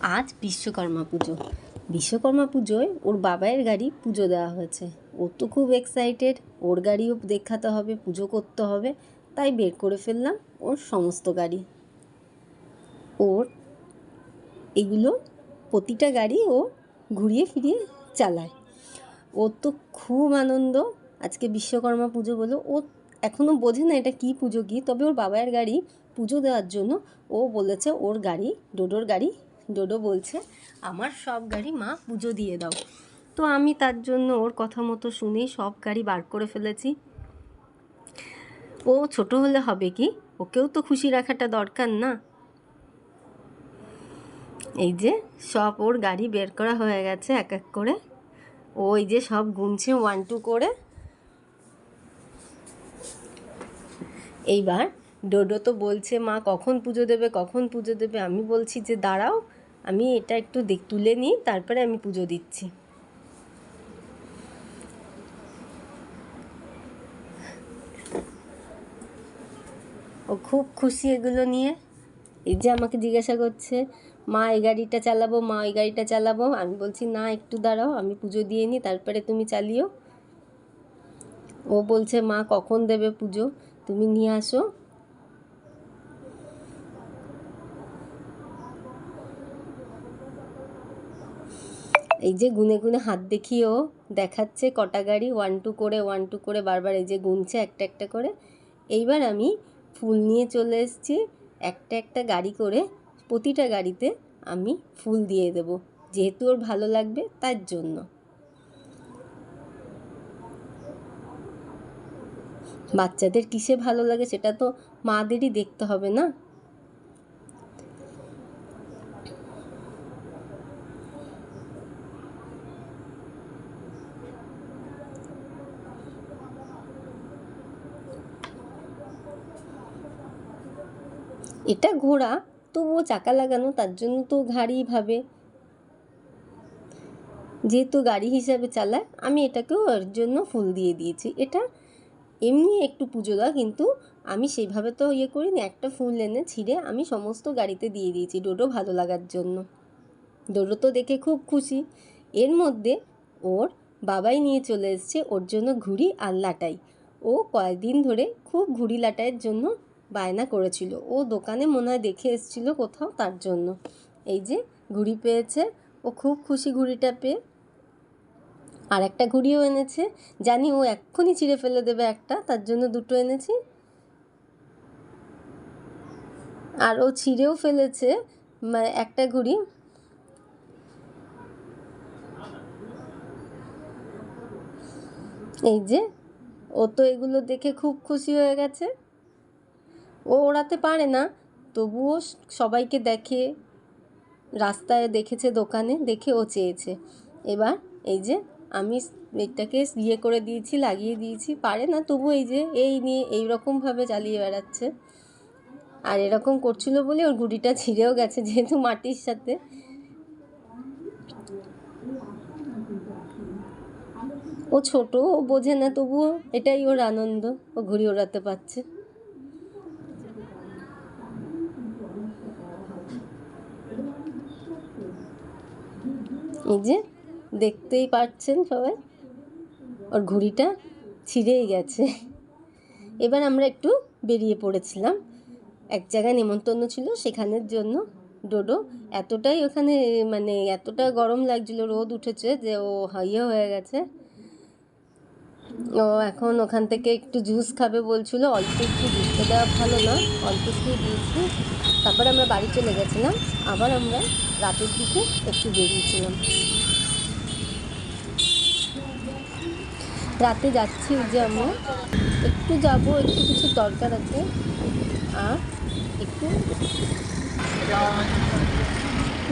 আজ বিশ্বকর্মা পুজো। বিশ্বকর্মা পুজোয় ওর বাবাইয়ের গাড়ি পুজো দেওয়া হয়েছে। ও তো খুব এক্সাইটেড ওর গাড়িও দেখাতে হবে, পুজো করতে হবে, তাই বের করে ফেললাম ওর সমস্ত গাড়ি। ওর এগুলো প্রতিটা গাড়ি ও ঘুরিয়ে ফিরিয়ে চালায়। ওর তো খুব আনন্দ, আজকে বিশ্বকর্মা পুজো বলে ও এখনও বোঝে না এটা কী পুজো কী, তবে ওর বাবাইয়ের গাড়ি পুজো দেওয়ার জন্য ও বলেছে ওর গাড়ি, ডোডোর গাড়ি ডোডো বলছে, আমার সব গাড়ি মা পুজো দিয়ে দাও। তো আমি তার জন্য ওর কথা মতো শুনেই সব গাড়ি বার করে ফেলেছি। ও ছোট হলে হবে কি? ওকেও তো খুশি রাখাটা দরকার না। এই যে সব ওর গাড়ি বের করা হয়ে গেছে এক এক করে। ও এই যে সব গুনছে ওয়ান টু করে। এইবার ডোডো তো বলছে, মা কখন পুজো দেবে, কখন পুজো দেবে? আমি বলছি যে, দাঁড়াও আমি এটা একটু দেখ, তুলে নিই, তারপরে আমি পুজো দিচ্ছি। ও খুব খুশি এগুলো নিয়ে। এই যে আমাকে জিজ্ঞাসা করছে, মা, এই গাড়িটা চালাবো? মা, এই গাড়িটা চালাবো? আমি বলছি, না, একটু দাঁড়াও, আমি পুজো দিয়ে নিই, তারপরে তুমি চালিও। ও বলছে, মা, কখন দেবে পুজো? তুমি নিয়ে আসো। এই যে গুনে গুনে হাত দেখিয়েও দেখাচ্ছে কটা গাড়ি ওয়ান টু করে ওয়ান টু করে বারবার এই যে গুনছে একটা একটা করে। এইবার আমি ফুল নিয়ে চলে এসেছি, একটা একটা গাড়ি করে প্রতিটা গাড়িতে আমি ফুল দিয়ে দেব। যেহেতু ওর ভালো লাগবে তার জন্য। বাচ্চাদের কিসে ভালো লাগে সেটা তো মাদেরই দেখতে হবে না? এটা ঘোড়া, তবুও চাকা লাগানো, তার জন্য তো গাড়ি ভাবে। যেহেতু গাড়ি হিসাবে চালায়, আমি এটাকেও ওর জন্য ফুল দিয়ে দিয়েছি। এটা এমনি একটু পুজো দেওয়া, কিন্তু আমি সেইভাবে তো ইয়ে করিনি। একটা ফুল এনে ছিঁড়ে আমি সমস্ত গাড়িতে দিয়ে দিয়েছি ডোডো ভালো লাগার জন্য। ডোডো তো দেখে খুব খুশি। এর মধ্যে ওর বাবাই নিয়ে চলে এসছে ওর জন্য ঘুড়ি আর লাটাই। ও কয়েকদিন ধরে খুব ঘুড়ি লাটাইয়ের জন্য বায়না করেছিল। ও দোকানে মনে হয় দেখে এসেছিল কোথাও তার জন্য। এই যে ঘুড়ি পেয়েছে। ও খুব খুশি ঘুড়িটা পেয়ে। আর একটা ঘুড়িও এনেছে। জানি ও এক্ষুনি ছিঁড়ে ফেলে দেবে একটা। তার জন্য দুটো এনেছি। আর ও ছিঁড়েও ফেলেছে। মানে একটা ঘুড়ি। এই যে ও তো এগুলো দেখে খুব খুশি হয়ে গেছে। ও ওড়াতে পারে না। তবুও সবাইকে দেখে, রাস্তায় দেখেছে দোকানে, দেখে ও চেয়েছে। এবার এই যে আমি এটাকে ইয়ে করে দিয়েছি, লাগিয়ে দিয়েছি, পারে না তবু এই যে এই নিয়ে এই রকমভাবে চালিয়ে বেড়াচ্ছে। আর এরকম করছিল বলে ওর গুড়িটা ছিঁড়েও গেছে যেহেতু মাটির সাথে। ও ছোট, ও বোঝে না তবুও এটাই ওর আনন্দ, ও ঘুড়ি ওড়াতে পারছে। এই যে, দেখতেই পাচ্ছেন সবাই? ওর ঘুড়িটা ছিঁড়েই গেছে। এবার আমরা একটু বেরিয়ে পড়েছিলাম। এক জায়গায় নেমন্তন্ন ছিল, সেখানের জন্য ডোডো এতটাই ওখানে মানে এতটা গরম লাগছিল, রোদ উঠেছে যে ও ইয়ে হয়ে গেছে। ও এখন ওখান থেকে একটু জুস খাবে বলছিল, অল্প একটু দেওয়া ভালো না, অল্প একটু দিয়েছি। তারপর আমরা বাড়ি চলে গেছিলাম। আবার আমরা রাতের দিকে একটু বেরিয়েছিলাম। রাতে যাচ্ছি যে আমরা একটু যাব, একটু কিছু দরকার আছে। আর একটু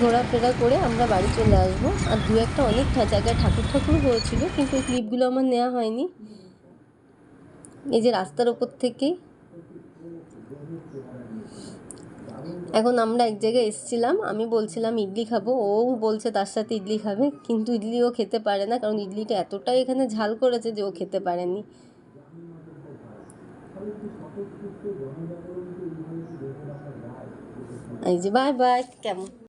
ঘোরাফেরা করে আমরা বাড়ি চলে আসব। আর দু একটা অনেক জায়গায় ঠাকুর ঠাকুর হয়েছিল, কিন্তু এই ক্লিপগুলো আমার নেওয়া হয়নি। এই যে রাস্তার ওপর থেকেই এখন আমরা এক জায়গায় এসেছিলাম, আমি বলছিলাম ইডলি খাব, ও বলছে তার সাথে ইডলি খাবে, কিন্তু ইডলি ও খেতে পারে না, কারণ ইডলিটা এতটাই এখানে ঝাল করেছে যে ও খেতে পারেনি। এই যে, বাই বাই, কেমন?